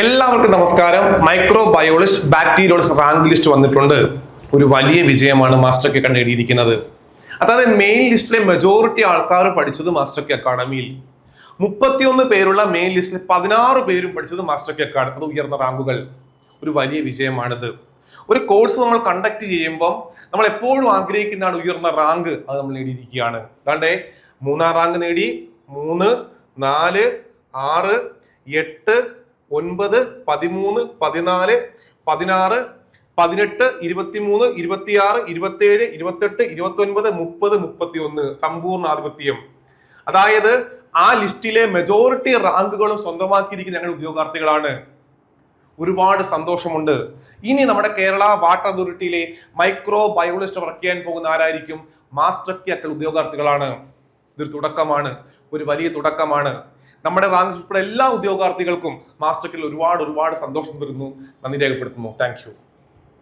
എല്ലാവർക്കും നമസ്കാരം. Micro ബയോളിസ്റ്റ് bacteriologist rank list വന്നിട്ടുണ്ട്. ഒരു വലിയ വിജയമാണ് മാസ്റ്റർ കെ നേടിയിരിക്കുന്നത് അതായത് മെയിൻ ലിസ്റ്റിലെ മെജോറിറ്റി ആൾക്കാർ പഠിച്ചത് മാസ്റ്റർ കെ അക്കാഡമിയിൽ മുപ്പത്തിയൊന്ന് പേരുള്ള മെയിൻ ലിസ്റ്റിൽ പതിനാറ് പേരും പഠിച്ചത് മാസ്റ്റർ കെ അക്കാഡമി അത് ഉയർന്ന റാങ്കുകൾ ഒരു വലിയ വിജയമാണിത്. ഒരു കോഴ്സ് നമ്മൾ കണ്ടക്ട് ചെയ്യുമ്പോൾ നമ്മൾ എപ്പോഴും ആഗ്രഹിക്കുന്നതാണ് ഉയർന്ന റാങ്ക് അത് നമ്മൾ നേടിയിരിക്കുകയാണ്. അതാണ്ടേ മൂന്നാം റാങ്ക് നേടി. മൂന്ന് നാല് ആറ് എട്ട് ഒൻപത് പതിമൂന്ന് പതിനാല് പതിനാറ് പതിനെട്ട് ഇരുപത്തിമൂന്ന് ഇരുപത്തിയാറ് ഇരുപത്തിയേഴ് ഇരുപത്തെട്ട് ഇരുപത്തി ഒൻപത് മുപ്പത് മുപ്പത്തി ഒന്ന് സമ്പൂർണ ആധിപത്യം. അതായത് ആ ലിസ്റ്റിലെ മെജോറിറ്റി റാങ്കുകളും സ്വന്തമാക്കിയിരിക്കുന്ന ഞങ്ങൾ ഉദ്യോഗാർത്ഥികളാണ്. ഒരുപാട് സന്തോഷമുണ്ട്. ഇനി നമ്മുടെ കേരള വാട്ടർ അതോറിറ്റിയിലെ മൈക്രോ ബയോളജിസ്റ്റ് വർക്ക് ചെയ്യാൻ പോകുന്ന ആരായിരിക്കും? മാസ്റ്റർ കി ഉദ്യോഗാർത്ഥികളാണ്. ഇതൊരു തുടക്കമാണ്. ഒരു വലിയ തുടക്കമാണ്. നമ്മുടെ റാങ്ക് ഉൾപ്പെടെ എല്ലാ ഉദ്യോഗാർത്ഥികൾക്കും മാസ്റ്റർക്കിൽ ഒരുപാട് ഒരുപാട് സന്തോഷം തരുന്നു. നന്ദി രേഖപ്പെടുത്തുന്നു. താങ്ക്